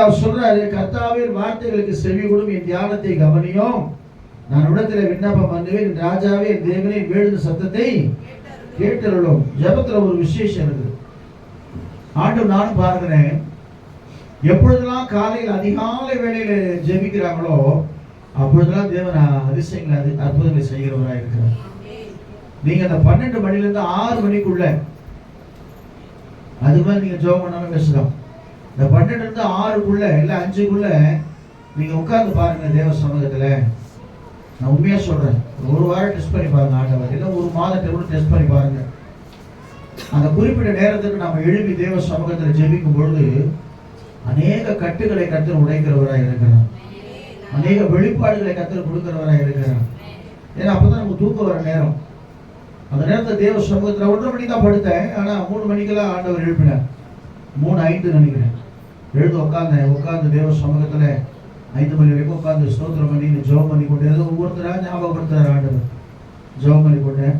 அவர் சொல்றாரு கர்த்தாவின் வார்த்தைகளுக்கு செவி கொடும் என் தியானத்தை கவனியும். நான் உடத்துல விண்ணப்பம் பண்ணுவேன் ராஜாவே என் தேவனே வேடுத சத்தத்தை கேட்டருளும். ஜபத்துல ஒரு விசேஷம் இருக்குது. ஆண்டு நானும் பார்க்கிறேன். எப்பொழுதெல்லாம் காலையில் அதிகாலை வேலையில ஜெபிக்கிறாங்களோ அப்பொழுதெல்லாம் தேவன் அதிசயங்களை அது அற்புதங்களை செய்கிறவராக இருக்கிறார். நீங்க அந்த பன்னெண்டு மணில இருந்து ஆறு மணிக்குள்ள அது மாதிரி நீங்க ஜெபம் பண்ணாலும் பேசலாம். இந்த பன்னெண்டு இருந்து ஆறுக்குள்ள இல்லை அஞ்சுக்குள்ள நீங்க உட்கார்ந்து பாருங்க தேவ சமூகத்துல. நான் உண்மையா சொல்றேன். ஒரு வாரம் டெஸ்ட் பண்ணி பாருங்க ஆண்டவர். இல்லை ஒரு மாதத்தை கூட டெஸ்ட் பண்ணி பாருங்க. அந்த குறிப்பிட்ட நேரத்துக்கு நம்ம எழுப்பி தேவ சமூகத்தில் ஜெபிக்கும் பொழுது அநேக கட்டுகளை கத்தர் உடைக்கிறவராக இருக்கிறார். அநேக வெளிப்பாடுகளை கத்தர் கொடுக்கிறவராக இருக்கிறார். ஏன்னா அப்பதான் நமக்கு தூக்கம் வர நேரம். அந்த நேரத்தில் தேவ சமூகத்தில் ஒன்றரை மணி தான் படுத்தேன். ஆனால் மூணு மணிக்கெல்லாம் ஆண்டவர் எழுப்பினார். மூணு ஐந்து நினைக்கிறேன். எழுந்து உட்காந்தேன் உட்காந்து தேவ சமூகத்தில் ஐந்து மணி வரைக்கும் உட்காந்து ஸ்தோத்திரம் பண்ணி ஜெபம் பண்ணி கொண்டு ஏதோ ஒவ்வொருத்தராக ஞாபகப்படுத்துறாரு ஆண்டவர். ஜெபம் பண்ணி கொண்டேன்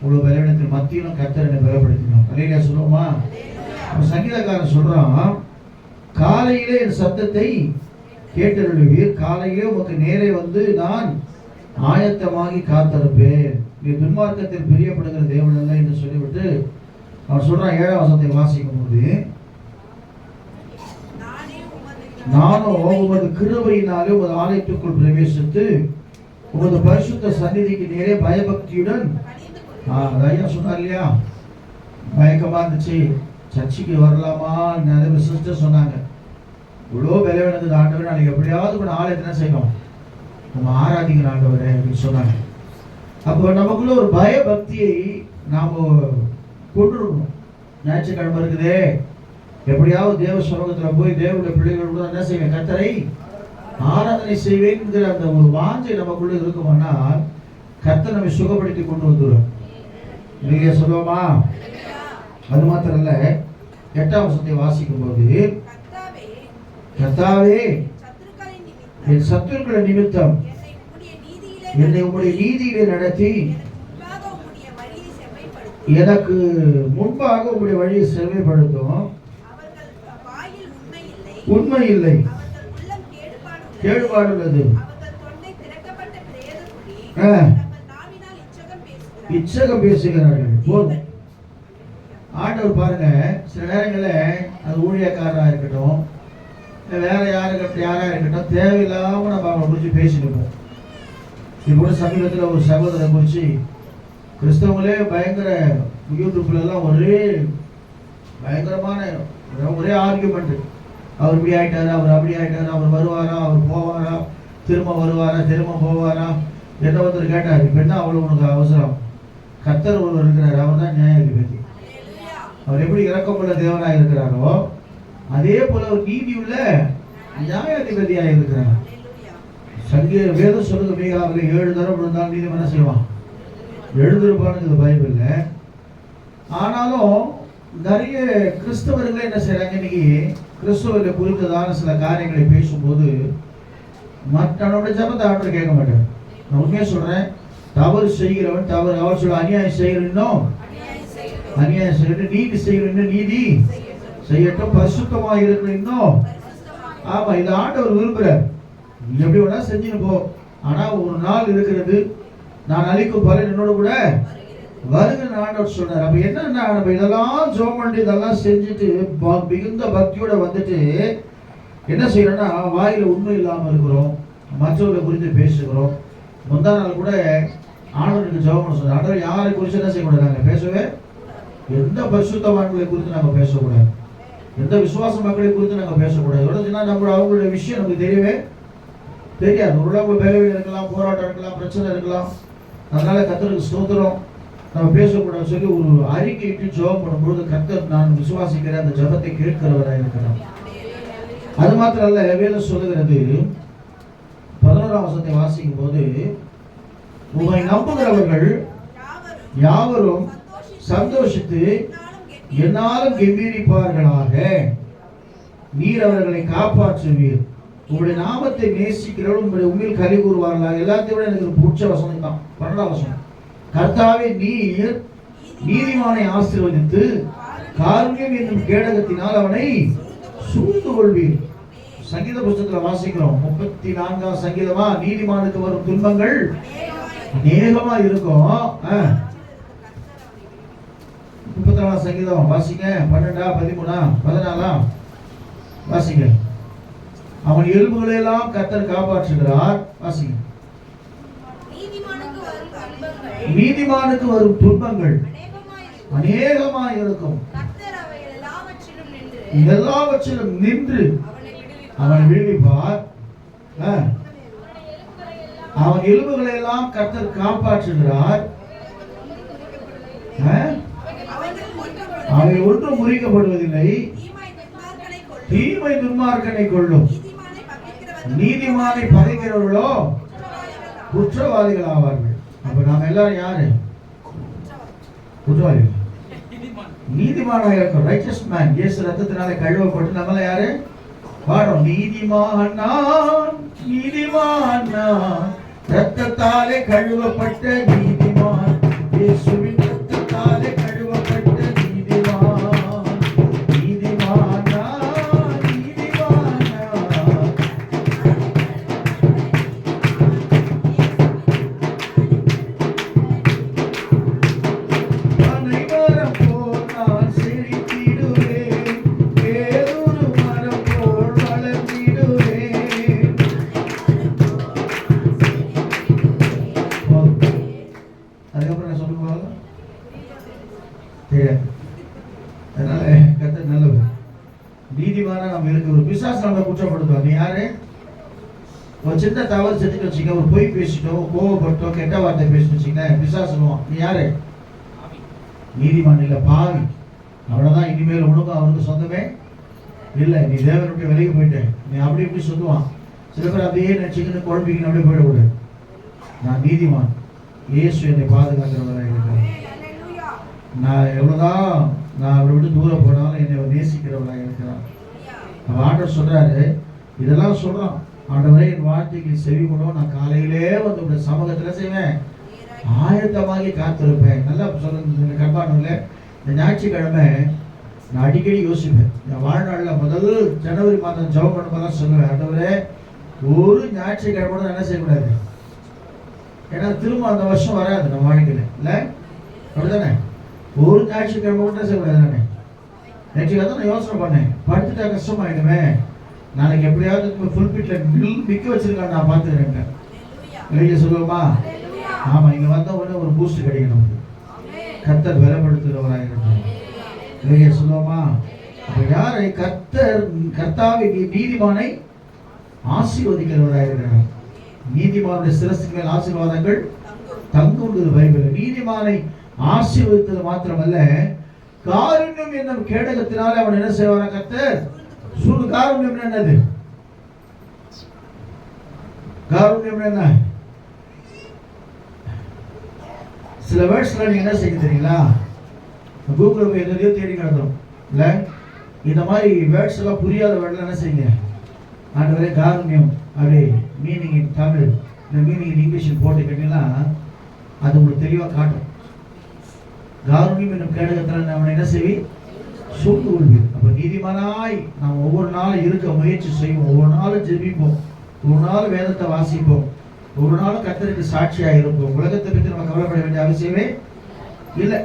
இவ்வளோ பலவீனத்தில் மத்தியிலும் கர்த்தர் என்னை பலப்படுத்தினோம் சொல்லுவோமா? அப்ப சங்கீதக்காரன் சொல்கிறான் காலையிலே என் சத்தத்தை கேட்டருள்வீர். காலையிலே உமக்கு நேரே வந்து நான் ஆயத்தமாகி காத்திருப்பேன் நீ துன்மார்க்கத்தில் பிரியப்படுகிற தேவன் அல்ல என்று சொல்லிவிட்டு அவன் சொல்கிறான் ஏழாம் வசத்தை வாசிக்கும் போது நானும் உமது கிருபையினாலே உமது ஆலயத்துக்குள் பிரவேசித்து உமது பரிசுத்த சந்நிதிக்கு நேரே பயபக்தியுடன் ஆ, அது சொன்னார் இல்லையா? பயக்கமா இருந்துச்சு. சர்ச்சுக்கு வரலாமா? நிறைய சிஸ்டர் சொன்னாங்க. இவ்வளோ விலை வேணுது ஆண்டவர் நாளைக்கு எப்படியாவது கூட ஆலயத்தை செய்யணும்? நம்ம ஆராதிக்கிற ஆண்டவர் அப்படின்னு சொன்னாங்க. அப்போ நமக்குள்ள ஒரு பயபக்தியை நாம் கொண்டுருக்கணும் ஞாயிற்றுக்கிழமை இருக்குதே. எப்படியாவது தேவ சமூகத்துல போய் தேவனுடைய பிள்ளைகள் கூட என்ன செய்வேன்? கத்தரை ஆராதனை செய்வேங்கிற அந்த ஒரு வாஞ்சை நமக்குள்ள இருக்குமானால் கத்தை நம்மை சுகப்படுத்தி கொண்டு வந்துடும் நீங்க சொல்லுவோமா? அது மாத்திரம் இல்ல எட்டாம் வசத்தை வாசிக்கும் போது கத்தாவே என் சத்துருக்களை நிமித்தம் என்னை உங்களுடைய நீதியிலே நடத்தி எனக்கு முன்பாக உங்களுடைய வழியை செவ்வாய்ப்படுத்தும் உண்மை இல்லை. கேடுபாடு உள்ளது ஆ. இச்சகம் பேசுகிறார்கள். போதும். ஆண்டவர் பாருங்க சில நேரங்களில் அது ஊழியக்காரராக இருக்கட்டும் வேற யாருக்கிட்ட யாராக இருக்கட்டும் தேவையில்லாம நம்ம அவங்களை குறித்து பேசிட்டு இப்போ சமீபத்தில் ஒரு சகோதரரை குறித்து கிறிஸ்தவங்களே பயங்கர யூடியூப்லலாம் ஒரே பயங்கரமான ஒரே ஆர்கியூமெண்ட்டு அவர் இப்படி ஆயிட்டாரு? அவர் அப்படி ஆயிட்டாரு? அவர் வருவாரா? அவர் போவாரா? திரும்ப வருவாரா? திரும்ப போவாரா? என்ன ஒருத்தர் கேட்டார் இப்போ என்ன அவ்வளோ உனக்கு அவசரம். கத்தர் ஒருவர் இருக்கிறார் அவர் தான் நியாயாதிபதி. அவர் எப்படி இறக்கமுள்ள தேவனாக இருக்கிறாரோ அதே போல ஒரு நீதி உள்ள நியாயாதிபதியாக இருக்கிறார். சங்கீத வேதம் சொல்லுங்க மீகாவில் ஏழு தரம் விழுந்தாலும் நீதி என்ன செய்வான்? எழுந்திருப்பானுங்க பைபிள்ல. ஆனாலும் நிறைய கிறிஸ்தவர்கள் என்ன செய்யறாங்க இன்னைக்கு கிறிஸ்தவர்களை குறித்ததான சில காரியங்களை பேசும்போது மற்றவனோட ஜபத்தை ஆண்டு கேட்க மாட்டேன் நான் உண்மையை சொல்றேன் தவறு செய்கிறவன் தவறு. அவர் சொல்ல அநியாயம் செய்கிறோம் அநியாயம் செய்யணும் நீதி செய்யணும் நீதி செய்யட்டும் பரிசுத்தமாக இருக்கணும் இன்னும். ஆமா இந்த ஆண்டவர் விரும்புறார். நீ எப்படி வேணா செஞ்சுன்னு போ. ஆனா ஒரு நாள் இருக்கிறது நான் அழிக்கும் பலன் என்னோட கூட வருகிற ஆண்டவர் சொன்னார். அப்ப என்னன்னா நம்ம இதெல்லாம் ஜோம் பண்ணி இதெல்லாம் செஞ்சுட்டு ப- மிகுந்த பக்தியோட வந்துட்டு என்ன செய்யறோம்னா வாயில உண்மை இல்லாம இருக்கிறோம். மற்றவர்களை குறித்து பேசுகிறோம். முந்தா நாள் கூட ஆண்டவருக்கு ஜோம் பண்ண சொன்னார். ஆண்டவர் யாரை குறித்து என்ன செய்யக்கூடாது? நாங்கள் பேசவே எந்த பரிசுத்தவான்களை குறித்து நாங்கள் பேசக்கூடாது. எந்த விசுவாச மக்களை குறித்து நாங்கள் பேசக்கூடாது. எவ்வளவு நம்மளோட நம்ம அவங்களுடைய விஷயம் நமக்கு தெரியவே தெரியாது. உள்ளவங்க வேலைகள் இருக்கலாம் போராட்டம் இருக்கலாம் பிரச்சனை இருக்கலாம். அதனால கத்தருக்கு ஸ்தோத்திரம். நம்ம பேசக்கூடாதுன்னு சொல்லி ஒரு அறிக்கையிட்டு ஜெபம் பண்ணும்போது கத்தர் நான் விசுவாசிக்கிறேன் அந்த ஜபத்தை கேட்கிறவராக இருக்கிறார். அது மாத்திரம் அல்ல வேலை சொல்லுகிறது பதினோராம் வசத்தை வாசிக்கும் போது உங்களை நம்புகிறவர்கள் யாவரும் சந்தோஷித்து என்னாலும் கெம்பீரிப்பார்களாக. நீர் அவர்களை காப்பாற்றுவீர். உங்களுடைய நாமத்தை நேசிக்கிறவர்கள் உங்களுடைய உண்மையில் கலி கூறுவார்களாக. எல்லாத்தையும் விட எனக்கு பிடிச்ச வசனம் தான் பன்னெண்டாம் வசனம். கர்த்தாவே நீர் நீதிமானை ஆசீர்வதித்து காருண்யம் என்னும் கேடகத்தினால் அவனை சூழ்ந்து கொள்வீர் சங்கீத புஸ்தகத்துல வாசிக்கிறோம். முப்பத்தி நான்காம் சங்கீதமா? நீதிமானுக்கு வரும் துன்பங்கள் அநேகமா இருக்கும். ஆ. முப்பத்தி நாலாம் சங்கீதம் வாசிங்க. பன்னெண்டா? பதிமூணா? பதினாலா? வாசிங்க. அவன் எலும்புகளை எல்லாம் கத்தர் காப்பாற்றுகிறார். வாசிங்க. நீதிமானுக்கு வரும் துன்பங்கள். அநேகமாய் இருக்கும் எல்லாவற்றிலும் நின்று அவனை விடுவிப்பார். அவன் எலும்புகளை எல்லாம் கர்த்தர் காப்பாற்றுகிறார். அவை ஒன்றும் முறிக்கப்படுவதில்லை தீமை துன்மார்க்கனை கொள்ளும் நீதிமானை பகைக்கிறவர்கள். குற்றவாளிகள் ஆவார்கள் நாம் எல்லாரும் யாரு? குற்றவாளிகள் நீதிமானாக இருக்கும் ரைச்சஸ் மேன் இயேசு ரத்தத்தினால கழுவப்பட்டு நம்மள யாரு? பாடம் நீதிமான் நான் நீதிமான் ரத்தத்தாலே கழுவப்பட்ட நீதிமான். இயேசுவின் ரத்தத்தாலே ஒரு சின்ன தவறு செஞ்சுட்டு வச்சுக்க ஒரு பொய் பேசிட்டோம் கோவப்பட்டோம் கெட்ட வார்த்தை பேசிட்டு வச்சுக்கேன் பிசாசு சொல்லுவான் நீ யாரு? நீதிமான் இல்ல பாவி. அவ்வளவுதான். இனிமேல் உனக்கும் அவனுக்கு சொந்தமே இல்ல. நீ தேவனுடைய விலகி போயிட்ட நீ அப்படி இப்படி சொல்லுவான். சில பேர் அப்படியே நினைச்சுக்கிட்டு குழம்பிக்கின்னு அப்படியே போயிடக்கூடாது நான் நீதிமான். இயேசு என்னை பாதுகாக்கிறவராக அல்லேலூயா. நான் எவ்வளவுதான் நான் அவரை விட்டு தூரம் போனாலும் என்னை நேசிக்கிறவராக இருக்கிறார். அவன் ஆண்டவர் சொல்றாரு. இதெல்லாம் சொல்றான். ஆண்டவரே என் வார்த்தைக்கு செவி கொண்டோம் நான் காலையிலே வந்து உடைய சமூகத்தில் செய்வேன்? ஆயத்தமாகி காத்திருப்பேன். நல்லா சொல்லுங்க கண்பானுல இந்த ஞாயிற்றுக்கிழமை நான் அடிக்கடி யோசிப்பேன். என் வாழ்நாளில் முதல் ஜனவரி மாதம் ஜெபம் பண்ணும்போது சொல்லுவேன் ஆண்டவரே ஒரு ஞாயிற்றுக்கிழமை கூட என்ன செய்யக்கூடாது? ஏன்னா திரும்ப அந்த வருஷம் வராது நம்ம வாழ்க்கையில். இல்லை? அப்படிதானே ஒரு ஞாயிற்றுக்கிழமை கூட என்ன செய்யக்கூடாது தானே? நேற்று தான் நான் யோசனை பண்ணேன். படுத்துட்டா கஷ்டமாயிடுமே. நாளைக்கு எப்படியாவது ஃபுல் பீட்ல நில் நிக்க வச்சிருக்கான் நான் பார்த்துக்கிறேன். வெளியே சொல்லுவோமா அல்லேலூயா. ஆமா இங்க வந்த உடனே ஒரு பூஸ்ட் ஆமென். கர்த்தர் பலப்படுத்துகிறவராக இருக்கிறார் வெளியே சொல்லுவோமா அப்ப யாரை கர்த்தர் கர்த்தாவை நீ- நீதிமானை ஆசீர்வதிக்கிறவராக இருக்கிறார் நீதிமானுடைய சிரசின் மேல் ஆசீர்வாதங்கள். தங்குன்றது பைபிள் நீதிமானை ஆசீர்வதித்தது மாத்திரமல்ல காருண்யம் என்னும் கேடகத்தினாலே அவன் என்ன செய்வாரா கர்த்தர் சூடு காருண்யம் என்னது காருண்யம் என்ன சில வேர்ட்ஸ்ல நீங்க என்ன செய்ய தெரியுங்களா? கூகுள் போய் எதையோ தேடி கிடக்கிறோம் இல்லை? இந்த மாதிரி வேர்ட்ஸ் எல்லாம் புரியாத வேர்ட்ல என்ன செய்யுங்க? ஆண்டவரே காருண்யம் அப்படி மீனிங் இன் தமிழ். இந்த மீனிங் இன் இங்கிலீஷில் போட்டு கேட்டீங்கன்னா அது உங்களுக்கு தெளிவாக காட்டும். காருண்யம் என்னும் கேடகத்தில் அவனை என்ன செய்வி சூழ்ந்து கொள்வீர் நீதிமானாய் நாம் ஒவ்வொரு நாளும் இருக்க முயற்சி செய்வோம். ஒவ்வொரு நாளும் ஜெபிப்போம். ஒரு நாள் வேதத்தை வாசிப்போம். ஒரு நாளும் கத்தருக்கு சாட்சியாக இருப்போம். உலகத்தை பற்றி நம்ம கவலைப்பட வேண்டிய அவசியமே இல்லை.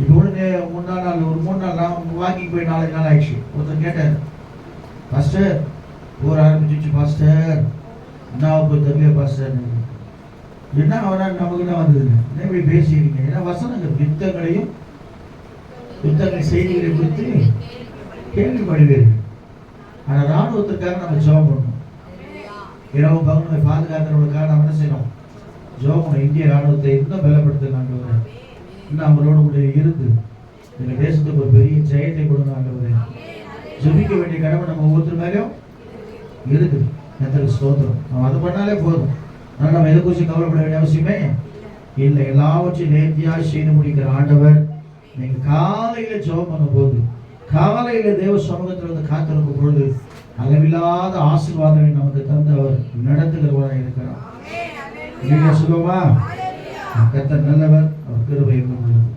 இப்போ ஒன்று முன்னாள் நாள் ஒரு மூணு நாள் நான் வாக்கிங் போய் நாலஞ்சு நாள் ஆயிடுச்சு. ஒருத்தர் கேட்டார் பாஸ்டர் போர் ஆரம்பிச்சிச்சு பாஸ்டர். என்ன தெரியல பாஸ்டர் என்ன அவனா நமக்கு என்ன வந்ததுங்க என்ன இப்படி பேசிக்கிறீங்க ஏன்னா வசனங்கள் யுத்தங்களையும் யுத்தங்கள் செய்திகளை குறித்து கேள்விப்படுவீர்கள் ஆனால் ராணுவத்திற்காக நம்ம ஜெபம் பண்ணணும். இரவு பகுதியை பாதுகாக்கிறவங்களுக்காக நம்ம என்ன செய்யணும்? ஜோம் பண்ணணும். இந்திய ராணுவத்தை இன்னும் பலப்படுத்த ஆண்டவரே இன்னும் அவங்களோட கூட இருந்து இந்த தேசத்துக்கு ஒரு பெரிய ஜெயத்தை கொடுங்க ஆண்டவரே ஜெபிக்க வேண்டிய கடமை நம்ம ஒவ்வொருத்தர் மேலேயும் இருக்குது. எத்தனை ஸ்தோத்திரம். நம்ம அது பண்ணாலே போதும். ஆனால் நம்ம எதை குறித்து கவலைப்பட வேண்டிய அவசியமே இல்லை. எல்லாவற்றையும் நேர்த்தியாக செய்து முடிக்கிற ஆண்டவர் நீங்கள் காலையில் ஜெபம் பண்ணும் போது காலையில தேவ சமூகத்தில் வந்து காத்திருக்கும் பொழுது அளவில்லாத ஆசீர்வாதங்களை நமக்கு தந்து அவர் நடத்துகிறவராக இருக்கிறார். அல்லேலூயா. கர்த்தர் நல்லவர் அவர் கிருபை உள்ளது